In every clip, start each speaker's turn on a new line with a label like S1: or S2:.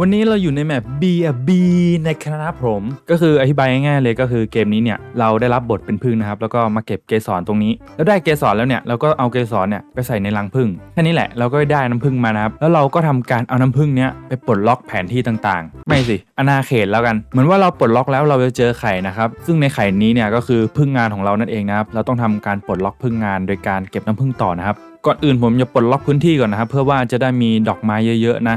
S1: วันนี้เราอยู่ในแมป B a B นะครับผม ก็คืออธิบายง่ายๆเลยก็คือเกมนี้เนี่ยเราได้รับบทเป็นพึ่งนะครับ แล้วก็มาเก็บเกสรตรงนี้ แล้วได้เกสรแล้วเนี่ยเราก็เอาเกสรเนี่ยไปใส่ในรังพึ่งแค่นี้แหละเราก็ได้น้ำพึ่งมานะครับ แล้วเราก็ทำการเอาน้ำพึ่งเนี้ยไปปลดล็อกแผนที่ต่างๆ ไม่สิอนาเขตแล้วกันเหมือนว่าเราปลดล็อกแล้วเราจะเจอไข่นะครับ ซึ่งในไข่นี้เนี่ยก็คือพึ่งงานของเรานั่นเองนะครับเราต้องทำการปลดล็อกพึ่งงาน โดยการเก็บน้ำพึ่งต่อนะครับก่อนอื่นผมจะปลดล็อกพื้นที่ก่อนนะครับ เพื่อว่าจะได้มีดอกไม้เยอะๆนะ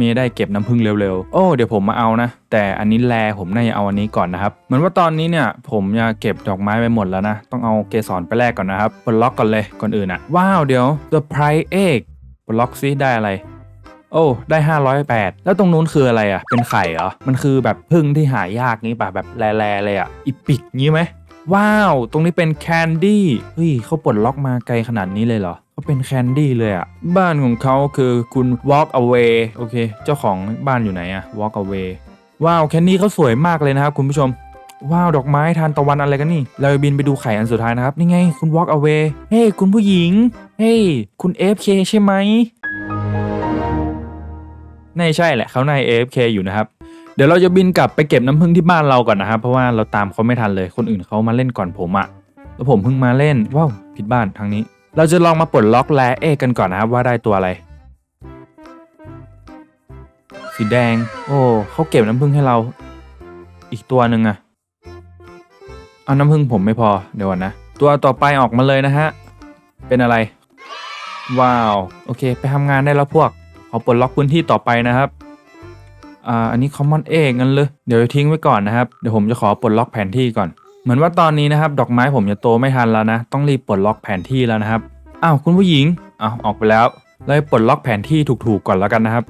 S1: มีได้เก็บน้ำผึ้งเร็วๆ โอ้เดี๋ยวผมมาเอานะ แต่อันนี้แลผมน่าจะเอาอันนี้ก่อนนะครับเหมือนว่าตอนนี้เนี่ยผมจะเก็บดอกไม้ไปหมดแล้วนะ ต้องเอาเกสรไปแลกก่อนนะครับปลดล็อกก่อนเลยก่อนอื่นอะว้าวเดี๋ยว The Price Egg ปลดล็อกซิได้อะไรโอ้ได้ 508 แล้วตรงนู้นคืออะไรอะเป็นไข่เหรอ มันคือแบบพึ่งที่หายากนี้ป่ะ แบบแลๆเลยอะอีปิกงี้ไหม ว้าว ตรงนี้เป็นแคนดี้ เฮ้ยเขาปลดล็อกมาไกลขนาดนี้เลยเหรอ เขาเป็นแคนดี้เลยอะบ้านของเขาคือคุณ walk away โอเค เจ้าของบ้านอยู่ไหนอะ walk away ว้าวแคนดี้เขาสวยมากเลยนะครับคุณผู้ชม ว้าว ดอกไม้ทานตะวันอะไรกันนี่ เราจะบินไปดูไข่อันสุดท้ายนะครับ นี่ไง คุณ walk away เฮ้ย คุณผู้หญิง เฮ้ย คุณ FK ใช่ไหมไม่ใช่แหละเขาใน AFK อยู่นะครับเดี๋ยวเราจะบินกลับไปเก็บน้ำผึ้งที่บ้านเราก่อนนะครับ เพราะว่าเราตามเขาไม่ทันเลยคนอื่นเขามาเล่นก่อนผมอะแล้วผมเพิ่งมาเล่นว้าวผิดบ้านทางนี้ เราจะลองมาปลดล็อกแลเอกันก่อนนะครับว่าได้ตัวอะไร สีแดง โอ้เขาเก็บน้ำผึ้งให้เรา อีกตัวหนึ่งอะเอาน้ำผึ้งผมไม่พอเดี๋ยวนะ ตัวต่อไปออกมาเลยนะฮะ เป็นอะไร ว้าว โอเค ไปทำงานได้แล้วพวก ขอปลดล็อกพื้นที่ต่อไปนะครับอ่าอันนี้ common เอกงั้นเลย เดี๋ยวทิ้งไว้ก่อนนะครับ เดี๋ยวผมจะขอปลดล็อกแผนที่ก่อน เหมือนว่าตอนนี้นะครับ ดอกไม้ผมจะโตไม่ทันแล้วนะ ต้องรีบปลดล็อกแผนที่แล้วนะครับอ้าวคุณผู้หญิงอ้าวออกไปแล้วเลยปลดล็อกแผนที่ถูกๆก่อนแล้วกันนะครับ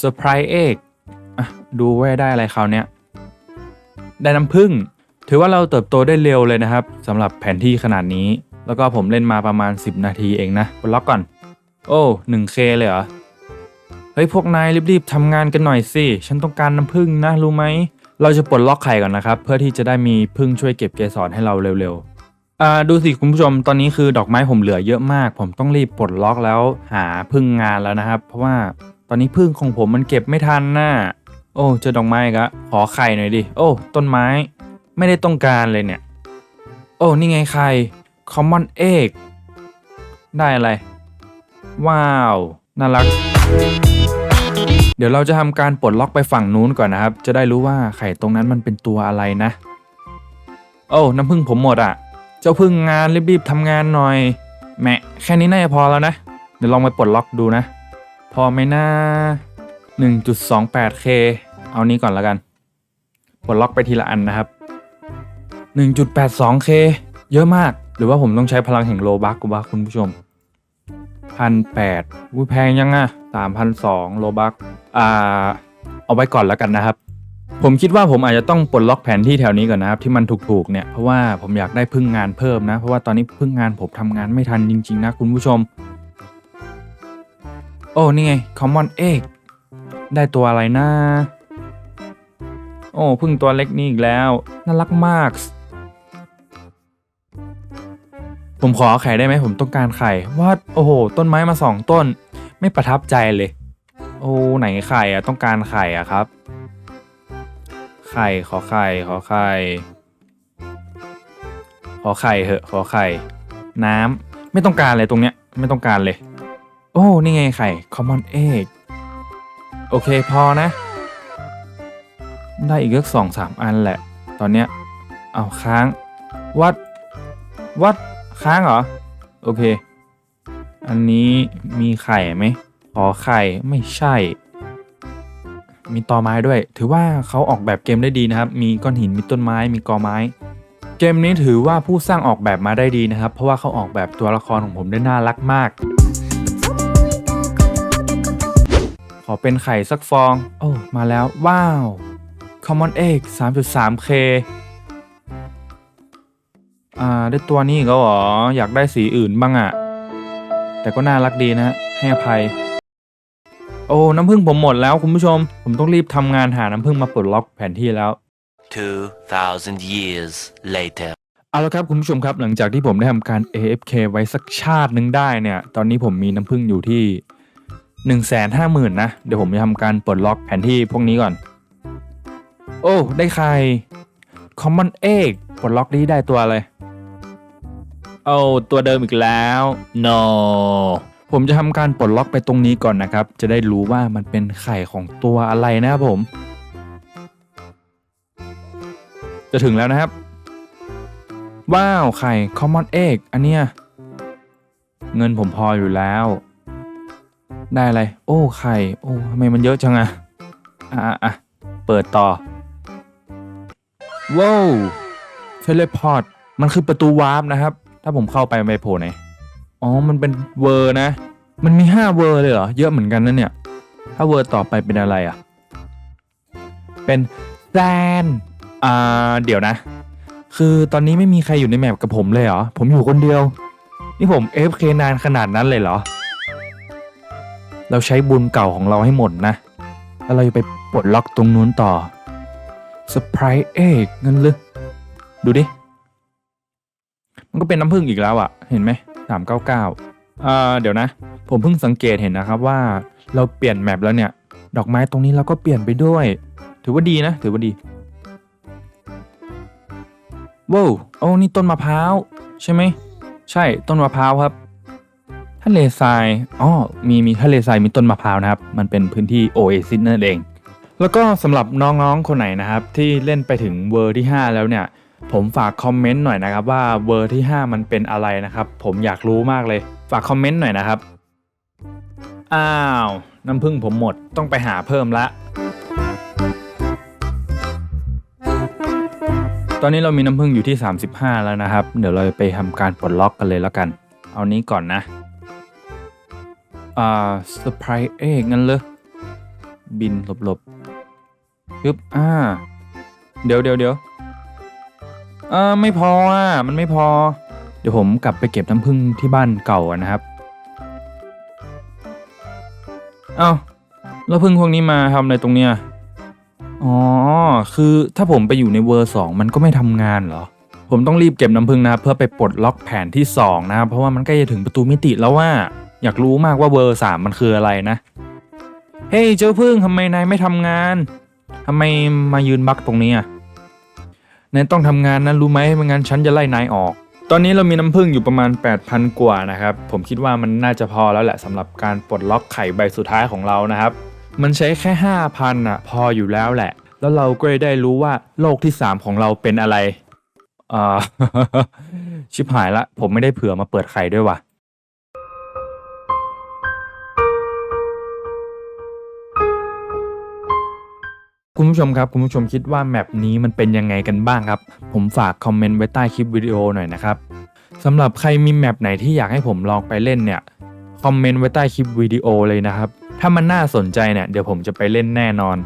S1: surprise egg อะดูว่าได้อะไรคราวนี้ได้น้ำผึ้งถือว่าเราเติบโตได้เร็วเลยนะครับสำหรับแผนที่ขนาดนี้ แล้วก็ผมเล่นมาประมาณ 10 นาทีเองนะปลดล็อกก่อน โอ้ 1K เลยเหรอ เฮ้ย พวกนายรีบๆทำงานกันหน่อยสิ ฉันต้องการน้ำผึ้งนะ รู้ไหม เราจะปลดล็อกไข่ก่อนนะครับ เพื่อที่จะได้มีผึ้งช่วยเก็บเกสรให้เราเร็วๆอ่าดูสิคุณผู้ชมตอนนี้คือดอกไม้ผมเหลือเยอะมาก ผมต้องรีบปลดล็อกแล้วหาผึ้งงานแล้วนะครับ เพราะว่าตอนนี้ผึ้งของผมมันเก็บไม่ทันน่ะโอ้เจอดอกไม้กอะขอไข่หน่อยดิโอ้ ต้นไม้ไม่ได้ต้องการเลยเนี่ย โอ้ นี่ไงไข่ common egg ได้อะไร ว้าว น่ารัก เดี๋ยวเราจะทำการปลดล็อกไปฝั่งนู้นก่อนนะครับ จะได้รู้ว่าไข่ตรงนั้นมันเป็นตัวอะไรนะ โอ้น้ำผึ้งผมหมดอะ เจ้าพึ่งงานรีบๆทำงานหน่อยแหมะแค่นี้น่าจะพอแล้วนะ เดี๋ยวลองไปปลดล็อกดูนะ พอไหมนะ 1.28k เอานี้ก่อนแล้วกัน ปลดล็อกไปทีละอันนะครับ 1.82k เยอะมาก หรือว่าผมต้องใช้พลังแห่งโลบักกูวะคุณผู้ชมพันแปดอุ้ยแพงยังอะ สามพันสองโลบักอ่า เอาไว้ก่อนแล้วกันนะครับ ผมคิดว่าผมอาจจะต้องปลดล็อกแผนที่แถวนี้ก่อนนะครับที่มันถูกๆเนี่ยเพราะว่าผมอยากได้พึ่งงานเพิ่มนะ เพราะว่าตอนนี้พึ่งงานผมทำงานไม่ทันจริงๆนะคุณผู้ชม โอ้นี่ไง common egg ได้ตัวอะไรนะโอ้พึ่งตัวเล็กนี่อีกแล้ว น่ารักมาก ผมขอไข่ได้ไหมผมต้องการไข่ว่าโอ้โห ต้นไม้มาสองต้น ไม่ประทับใจเลย โอ้ไหนไข่อะต้องการไข่อะครับ ไข่ขอไข่ขอไข่ขอไข่เหอะขอไข่ น้ำไม่ต้องการเลยตรงเนี้ยไม่ต้องการเลย โอ้นี่ไงไข่ common egg โอเคพอนะ ได้อีกเลือกสองสามอันแหละ ตอนเนี้ยเอาค้างวัดวัดค้างเหรอ โอเค อันนี้มีไข่ไหมขอไข่ไม่ใช่ มีตอไม้ด้วย ถือว่าเขาออกแบบเกมได้ดีนะครับ มีก้อนหินมีต้นไม้มีกอไม้ เกมนี้ถือว่าผู้สร้างออกแบบมาได้ดีนะครับ เพราะว่าเขาออกแบบตัวละครของผมได้น่ารักมาก ขอเป็นไข่สักฟอง โอ้มาแล้ว ว้าว Common Egg 3.3K อ่า ได้ตัวนี้ก็หรอ อยากได้สีอื่นบ้างอะ่ะ แต่ก็น่ารักดีนะให้อภัย โอ้ น้ำผึ้งผมหมดแล้วคุณผู้ชม ผมต้องรีบทำงานหาน้ำผึ้งมาปลดล็อกแผนที่แล้ว
S2: 2,000 years later.
S1: เอาละครับคุณผู้ชมครับหลังจากที่ผมได้ทำการ AFK ไว้สักชาติหนึ่งได้เนี่ย ตอนนี้ผมมีน้ำผึ้งอยู่ที่ 1 5 0 0 0 0นะ เดี๋ยวผมจะทำการปลดล็อกแผนที่พวกนี้ก่อน โอ้ ได้ใคร Common Egg ปลดล็อกนี้ได้ตัวอะไร โอ้ตัวเดิมอีกแล้ว no ผมจะทำการปลดล็อกไปตรงนี้ก่อนนะครับ จะได้รู้ว่ามันเป็นไข่ของตัวอะไรนะครับผม จะถึงแล้วนะครับ ว้าว ไข่ Common Egg อันเนี้ย เงินผมพออยู่แล้ว ได้อะไร โอ้ ไข่ โอ้ทำไมมันเยอะจังอะอะอะอะเปิดต่อ ว้าวเทเลพอร์ต มันคือประตูวาร์ปนะครับ ถ้าผมเข้าไปมันไปโผล่ไหน อ๋อ มันเป็นเวอร์นะ มันมีห้าเวอร์เลยเหรอ เยอะเหมือนกันนะเนี่ย ถ้าเวอร์ต่อไปเป็นอะไรอะ เป็นแซนอ่า เดี๋ยวนะ คือตอนนี้ไม่มีใครอยู่ในแมปกับผมเลยเหรอ ผมอยู่คนเดียว นี่ผม AFK นานขนาดนั้นเลยเหรอ เราใช้บุญเก่าของเราให้หมดนะ แล้วเราจะไปปลดล็อกตรงนู้นต่อ s p r i t e เอกเงินลึดูดิ ก็เป็นน้ำผึ้งอีกแล้วอะ่ะ เห็นไหมสามเก้าเก้าอ่าเดี๋ยวนะ ผมเพิ่งสังเกตเห็นนะครับว่าเราเปลี่ยนแมปแล้วเนี่ย ดอกไม้ตรงนี้เราก็เปลี่ยนไปด้วย ถือว่าดีนะ ถือว่าดีว้าวโอ้นี่ต้นมะพร้าวใช่ไหม ใช่ต้นมะพร้าวครับทะเลทรายอ๋อมีมีทะเลทรายมีต้นมะพร้าวนะครับ มันเป็นพื้นที่โอเอซิสนั่นเอง แล้วก็สำหรับน้องๆคนไหนนะครับ ที่เล่นไปถึงเวอร์ที่ 5 แล้วเนี่ย ผมฝากคอมเมนต์หน่อยนะครับว่าเวอร์ที่ 5 มันเป็นอะไรนะครับ ผมอยากรู้มากเลย ฝากคอมเมนต์หน่อยนะครับ อ้าว น้ำผึ้งผมหมดต้องไปหาเพิ่มละ ตอนนี้เรามีน้ำผึ้งอยู่ที่ 35 แล้วนะครับ เดี๋ยวเราไปทำการปลดล็อกกันเลยแล้วกัน เอานี้ก่อนนะ อ่าเซอร์ไพรส์เองั้นเลยบินหลบๆปึ๊บอ่า เดี๋ยวเดี๋ยวเดี๋ยว เออไม่พออะมันไม่พอ เดี๋ยวผมกลับไปเก็บน้ำผึ้งที่บ้านเก่านะครับเอ้าแล้วผึ้งพวกนี้มาทำอะไรตรงเนี้ยอ๋อ คือถ้าผมไปอยู่ในเวอร์สองมันก็ไม่ทำงานเหรอ ผมต้องรีบเก็บน้ำผึ้งนะครับเพื่อไปปลดล็อกแผนที่2นะครับเพราะว่ามันใกล้จะถึงประตูมิติแล้วว่า อยากรู้มากว่าเวอร์สามมันคืออะไรนะ เฮ้ยเจ้าพึ่งทำไมนายไม่ทำงานทำไมมายืนบักตรงนี้อะ นายต้องทำงานนะรู้ไหมไม่งั้นฉันจะไล่นายออก ตอนนี้เรามีน้ำผึ้งอยู่ประมาณ 8,000 กว่านะครับ ผมคิดว่ามันน่าจะพอแล้วแหละสำหรับการปลดล็อกไข่ใบสุดท้ายของเรานะครับ มันใช้แค่ 5,000อะพออยู่แล้วแหละ แล้วเราก็ได้รู้ว่าโลกที่ 3 ของเราเป็นอะไรอ่าชิบหายละ ผมไม่ได้เผื่อมาเปิดไข่ด้วยว่ะ ผู้ชมครับ คุณผู้ชมคิดว่าแมปนี้มันเป็นยังไงกันบ้างครับ ผมฝากคอมเมนต์ไว้ใต้คลิปวิดีโอหน่อยนะครับสำหรับใครมีแมปไหนที่อยากให้ผมลองไปเล่นเนี่ยคอมเมนต์ไว้ใต้คลิปวิดีโอเลยนะครับ ถ้ามันน่าสนใจเนี่ยเดี๋ยวผมจะไปเล่นแน่นอน